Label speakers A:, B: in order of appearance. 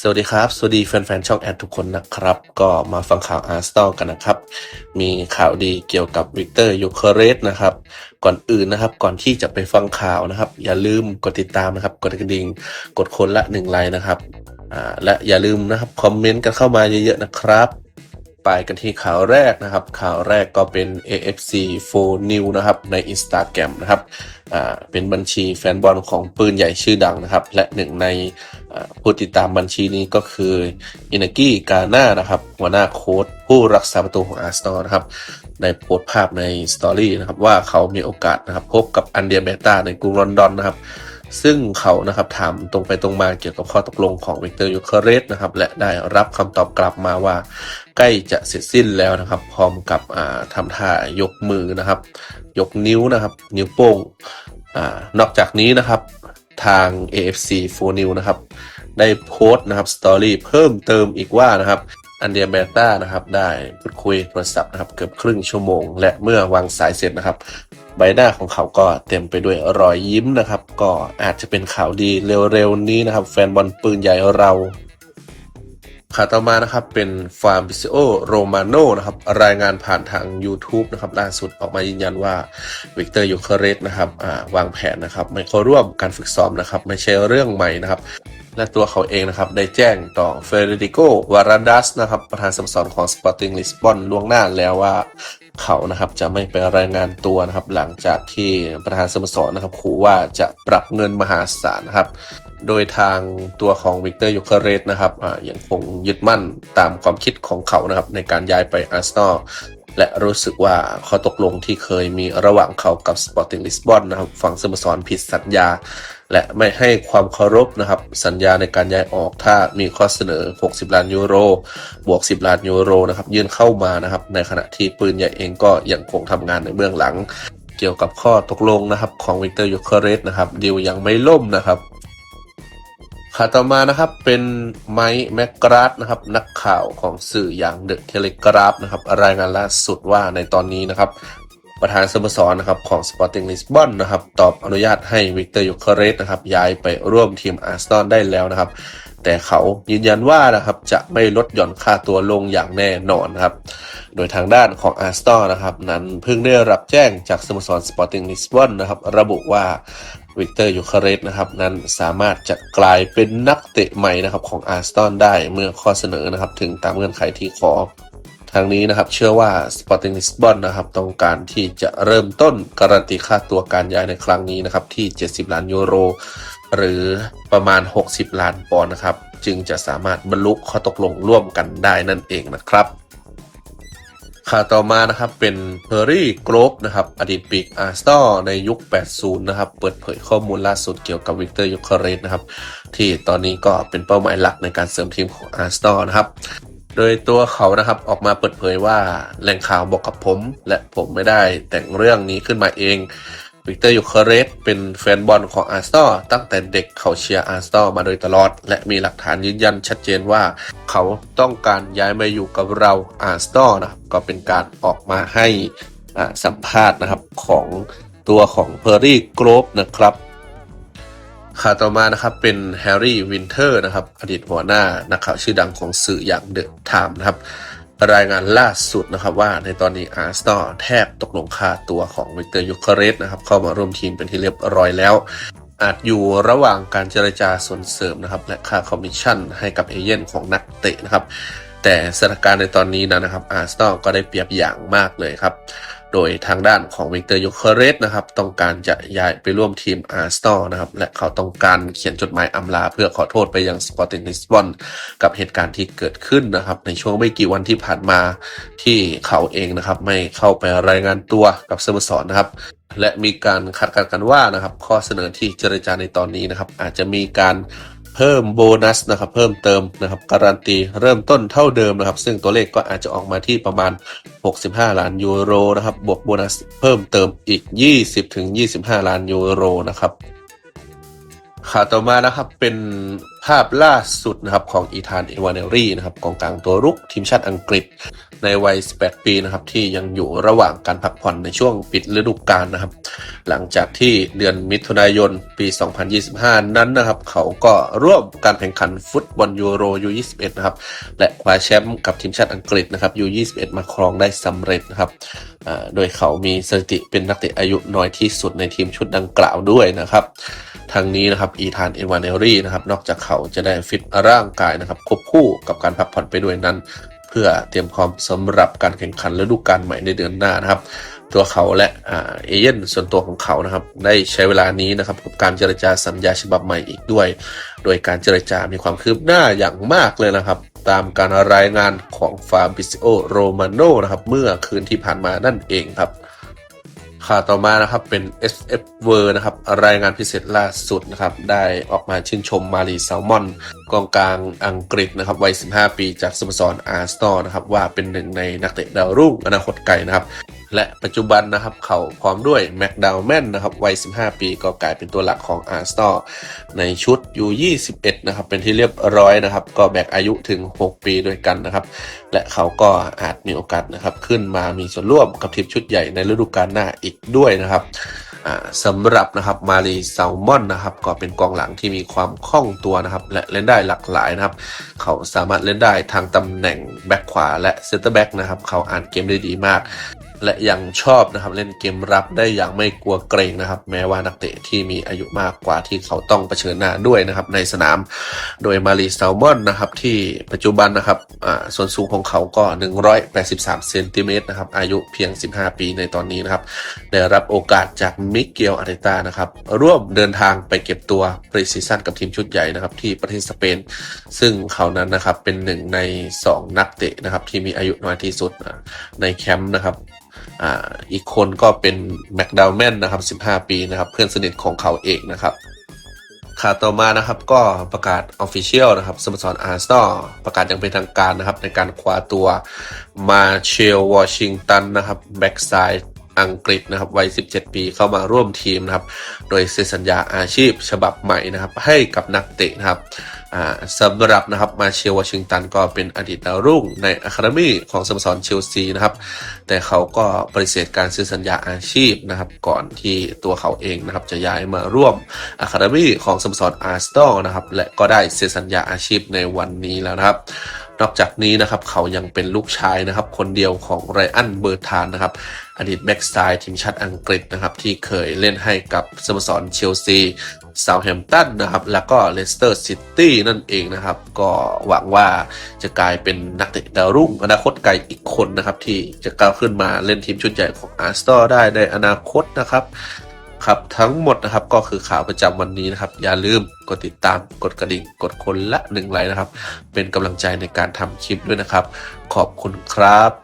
A: สวัสดีครับ สวัสดีแฟนๆช่องแอดทุกคนนะครับ ก็มาฟังข่าวอาร์สตอกันนะครับ มีข่าวดีเกี่ยวกับวิกเตอร์ยูเคเรสนะครับ ก่อนอื่นนะครับ ก่อนที่จะไปฟังข่าวนะครับ อย่าลืมกดติดตามนะครับ กดกระดิ่ง กดคนละหนึ่งไลค์นะครับ อ่า และอย่าลืมนะครับ คอมเมนต์กันเข้ามาเยอะๆนะครับ ไปกันที่ข่าวแรกนะครับ ข่าวแรกก็เป็น AFC 4 New นะครับ ใน Instagram นะครับอ่าเป็นบัญชีแฟนบอลของปืนใหญ่ชื่อดังนะครับ และหนึ่งในผู้ติดตามบัญชีนี้ก็คืออินากิกาน่านะครับ หัวหน้าโค้ชผู้รักษาประตูของอาร์เซนอลนะครับได้โพสต์ภาพในสตอรี่นะครับ ว่าเขามีโอกาสนะครับ พบกับอันเดียเบต้าในกรุงลอนดอนนะครับ ซึ่งเขานะครับถามตรงไปตรงมาเกี่ยวกับข้อตกลงของวิกเตอร์ยูเคเรสนะครับและได้รับคำตอบกลับมาว่าใกล้จะเสร็จสิ้นแล้วนะครับ พร้อมกับอ่าทำท่ายกมือนะครับ ยกนิ้วนะครับ นิ้วโป้งอนอกจากนี้นะครับทาง AFC 4 New นะครับ ได้โพสต์นะครับสตอรี่เพิ่มเติมอีกว่านะครับอันเดียเบต้านะครับได้พูดคุยโทรศัพท์นะครับเกือบครึ่งชั่วโมง และเมื่อวางสายเสร็จนะครับ ใบหน้าของเขาก็เต็มไปด้วยรอยยิ้มนะครับ ก็อาจจะเป็นข่าวดีเร็วๆนี้นะครับ แฟนบอลปืนใหญ่เราข่าวต่อมานะครับเป็นฟาร์มบิซิโอโรมาโนนะครับรายงานผ่านทาง YouTube นะครับล่าสุดออกมายืนยันว่าวิกเตอร์ยูเคเรสนะครับวางแผนนะครับไม่เข้าร่วมการฝึกซ้อมนะครับไม่ใช่เรื่องใหม่นะครับ และตัวเขาเองนะครับได้แจ้งต่อเฟเดริโกวารันดัสนะครับประธานสโมสรของ Sporting Lisbon ล่วงหน้าแล้วว่า เขานะครับจะไม่ไปรายงานตัวนะครับหลังจากที่ประธานสโมสรนะครับขู่ว่าจะปรับเงินมหาศาลนะครับ โดยทางตัวของวิกเตอร์ยูเคเรสนะครับยังคงยึดมั่นตามความคิดของเขานะครับในการย้ายไปอาร์เซนอลและรู้สึกว่าข้อตกลงที่เคยมีระหว่างเขากับ Sporting Lisbon นะครับฝั่งสโมสรผิดสัญญา และไม่ให้ความเคารพนะครับสัญญาในการย้ายออกถ้ามีข้อเสนอ 60 ล้านยูโร บวก 10 ล้านยูโรนะครับยื่นเข้ามานะครับในขณะที่ปืนใหญ่เองก็ยังคงทำงานในเบื้องหลัง เกี่ยวกับข้อตกลงนะครับของวิกเตอร์ยูเคเรสนะครับดีลยังไม่ล่มนะครับข่าวต่อมานะครับเป็นไมค์แมกกราดนะครับนักข่าวของสื่ออย่างเดอะเทเลกราฟนะครับรายงานล่าสุดว่าในตอนนี้นะครับ ประธานสโมสรนะครับของ Sporting Lisbon นนะครับตอบอนุญาตให้วิกเตอร์ยูเคเรสนะครับย้ายไปร่วมทีมอาร์เซนอลได้แล้วนะครับ แต่เขายืนยันว่านะครับจะไม่ลดหย่อนค่าตัวลงอย่างแน่นอนนะครับ โดยทางด้านของอาร์เซนอลนะครับนั้นเพิ่งได้รับแจ้งจากสโมสร Sporting Lisbon นนะครับระบุว่าวิกเตอร์ยูเคเรสนะครับนั้นสามารถจะกลายเป็นนักเตะใหม่นะครับของอาร์เซนได้เมื่อข้อเสนอนะครับถึงตามเงื่อนไขที่ขอ ทางนี้นะครับเชื่อว่า Sporting Lisbon นะครับต้องการที่จะเริ่มต้นการันตีค่าตัวการย้ายในครั้งนี้นะครับที่ 70 ล้านยูโร หรือประมาณ 60 ล้านปอนด์นะครับจึงจะสามารถบรรลุข้อตกลงร่วมกันได้นั่นเองนะครับข่าวต่อมานะครับเป็นเพอร์รี่กรบนะครับอดีตปีกอาร์เซอในยุค 80 นะครับ เปิดเผยข้อมูลล่าสุดเกี่ยวกับวิกเตอร์ยูเคเรสนะครับ ที่ตอนนี้ก็เป็นเป้าหมายหลักในการเสริมทีมของอาร์เซอนะครับ โดยตัวเขานะครับออกมาเปิดเผยว่าแหล่งข่าวบอกกับผม และผมไม่ได้แต่งเรื่องนี้ขึ้นมาเองวิกเตอร์ยูเคเรสเป็นแฟนบอลของอาร์เซนอตั้งแต่เด็กเขาเชียร์อาร์เซนอมาโดยตลอด และมีหลักฐานยืนยันชัดเจนว่า เขาต้องการย้ายมาอยู่กับเราอาร์เซนอนะครับก็เป็นการออกมาให้สัมภาษณ์นะครับของตัวของเพอร์รี่กรบนะครับ ข่าวต่อมานะครับเป็นแฮร์รี่วินเทอร์นะครับอดีตหัวหน้านักข่าวชื่อดังของสื่ออย่างเดอะไทม์นะครับรายงานล่าสุดนะครับว่าในตอนนี้อาร์เซนอลแทบตกลงค่าตัวของวิกเตอร์ยูเคเรสนะครับเข้ามาร่วมทีมเป็นที่เรียบร้อยแล้ว อาจอยู่ระหว่างการเจรจาส่วนเสริมนะครับและค่าคอมมิชชั่นให้กับเอเย่นของนักเตะนะครับ แต่สถานการณ์ในตอนนี้นะครับอาร์เซนอลก็ได้เปรียบอย่างมากเลยครับ โดยทางด้านของวิกเตอร์ยูเคเรสนะครับต้องการจะย้ายไปร่วมทีมอาร์เซนอลนะครับและเขาต้องการเขียนจดหมายอำลาเพื่อขอโทษไปยังสปอร์ติ n ลิสบอนกับเหตุการณ์ที่เกิดขึ้นนะครับในช่วงไม่กี่วันที่ผ่านมาที่เขาเองนะครับไม่เข้าไปรายงานตัวกับสโมสรนะครับและมีการคาดการณ์กันว่านะครับข้อเสนอที่เจรจาในตอนนี้นะครับอาจจะมีการ เพิ่มโบนัสนะครับเพิ่มเติมนะครับการันตีเริ่มต้นเท่าเดิมนะครับ ซึ่งตัวเลขก็อาจจะออกมาที่ประมาณ 65 ล้านยูโรนะครับบวกโบนัสเพิ่มเติมอีก 20-25 ล้านยูโรนะครับข่าวต่อมานะครับเป็น ภาพล่าสุดนะครับของอีธานเอวานเนลรี่นะครับกองกลางตัวรุกทีมชาติอังกฤษ ในวัย 18 ปีนะครับที่ยังอยู่ระหว่างการพักผ่อนในช่วงปิดฤดูกาลนะครับ หลังจากที่เดือนมิถุนายนปี 2025 นั้นนะครับ เขาก็ร่วมการแข่งขันฟุตบอลยูโรยู21นะครับและคว้าแชมป์กับทีมชาติอังกฤษนะครับยู21 มาครองได้สำเร็จนะครับโดยเขามีสถิติเป็นนักเตะอายุน้อยที่สุดในทีมชุดดังกล่าวด้วยนะครับทางนี้นะครับอีธานเอวานเนลรี่นะครับนอกจากเขาจะได้ฟิตร่างกายนะครับควบคู่กับการพักผ่อนไปด้วยนั้น เพื่อเตรียมพร้อมสำหรับการแข่งขันฤดูกาลใหม่ในเดือนหน้านะครับ ตัวเขาและเอเย่นส่วนตัวของเขานะครับ ได้ใช้เวลานี้นะครับกับการเจรจาสัญญาฉบับใหม่อีกด้วย โดยการเจรจามีความคืบหน้าอย่างมากเลยนะครับตามการรายงานของฟาร์มบิซิโอโรมาโนนะครับเมื่อคืนที่ผ่านมานั่นเองครับ ข่าวต่อมานะครับเป็น SF w o r นะครับรายงานพิเศษล่าสุดนะครับได้ออกมาชื่นชมมารีแซลมอนกองกลางอังกฤษนะครับวัย 15 ปีจากสโมสรอาร์สตอนะครับว่าเป็นหนึ่งในนักเตะดาวรุ่งอนาคตไกลนะครับ และปัจจุบันนะครับเขาพร้อมด้วยแม็กดาวแมนนะครับวัย 15 ปีก็กลายเป็นตัวหลักของอาร์สตอในชุด U21 นะครับเป็นที่เรียบร้อยนะครับ ก็แบกอายุถึง 6 ปีด้วยกันนะครับ และเขาก็อาจมีโอกาสนะครับขึ้นมามีส่วนร่วมกับทีมชุดใหญ่ในฤดูกาลหน้าอีกด้วยนะครับ สำหรับนะครับมารีแซลมอนนะครับก็เป็นกองหลังที่มีความคล่องตัวนะครับและเล่นได้หลากหลายนะครับ เขาสามารถเล่นได้ทางตำแหน่งแบ็คขวาและเซนเตอร์แบ็กนะครับเขาอ่านเกมได้ดีมาก และยังชอบนะครับเล่นเกมรับได้อย่างไม่กลัวเกรงนะครับ แม้ว่านักเตะที่มีอายุมากกว่าที่เขาต้องเผชิญหน้าด้วยนะครับในสนาม โดยมารีแซลมอนนะครับที่ปัจจุบันนะครับส่วนสูงของเขาก็ 183เซนติเมตรนะครับอายุเพียง 15 ปีในตอนนี้นะครับได้รับโอกาสจากมิเกลอาร์เตตานะครับ ร่วมเดินทางไปเก็บตัวปรีซีซั่นกับทีมชุดใหญ่นะครับ ที่ประเทศสเปน ซึ่งเขานั้นนะครับเป็นหนึ่งใน 2 นักเตะนะครับ ที่มีอายุน้อยที่สุดในแคมป์นะครับอ,อีกคนก็เป็นแม็กดาวแมนนะครับ 15 ปีนะครับ เพื่อนสนิทของเขาเองนะครับข่าวต่อมานะครับก็ประกาศ Official นะครับสโมสรอาร์ซนอลประกาศอย่างเป็นทางการนะครับ ในการคว้าตัวมาเชลวอชิงตันนะครับแบ็กไซด์ อังกฤษนะครับวัย 17 ปีเข้ามาร่วมทีมนะครับโดยเซ็นสัญญาอาชีพฉบับใหม่นะครับให้กับนักเตะนะครับอ่าสำหรับนะครับมาเชลวอชิงตันก็เป็นอดีตดาวรุ่งในอะคาเดมีของสโมสรเชลซีนะครับแต่เขาก็ปฏิเสธการเซ็นสัญญาอาชีพนะครับก่อนที่ตัวเขาเองนะครับจะย้ายมาร่วมอะคาเดมีของสโมสรอาร์สตอนะครับและก็ได้เซ็นสัญญาอาชีพในวันนี้แล้วนะครับ นอกจากนี้นะครับเขายังเป็นลูกชายนะครับ คนเดียวของไรอันเบอร์ธานนะครับ อดีตแบ็กสไตล์ทีมชาติอังกฤษนะครับ ที่เคยเล่นให้กับสโมสรเชลซีเซาแฮมตันนะครับ แล้วก็เลสเตอร์ซิตี้นั่นเองนะครับ ก็หวังว่าจะกลายเป็นนักเตะดาวรุ่ง อนาคตไกลอีกคนนะครับ ที่จะก้าวขึ้นมาเล่นทีมชุดใหญ่ของอาร์สตอได้ในอนาคตนะครับ ครับทั้งหมดนะครับก็คือข่าวประจำวันนี้นะครับ อย่าลืมกดติดตามกดกระดิ่ง กดคนละหนึ่งไลค์นะครับ เป็นกำลังใจในการทำคลิปด้วยนะครับ ขอบคุณครับ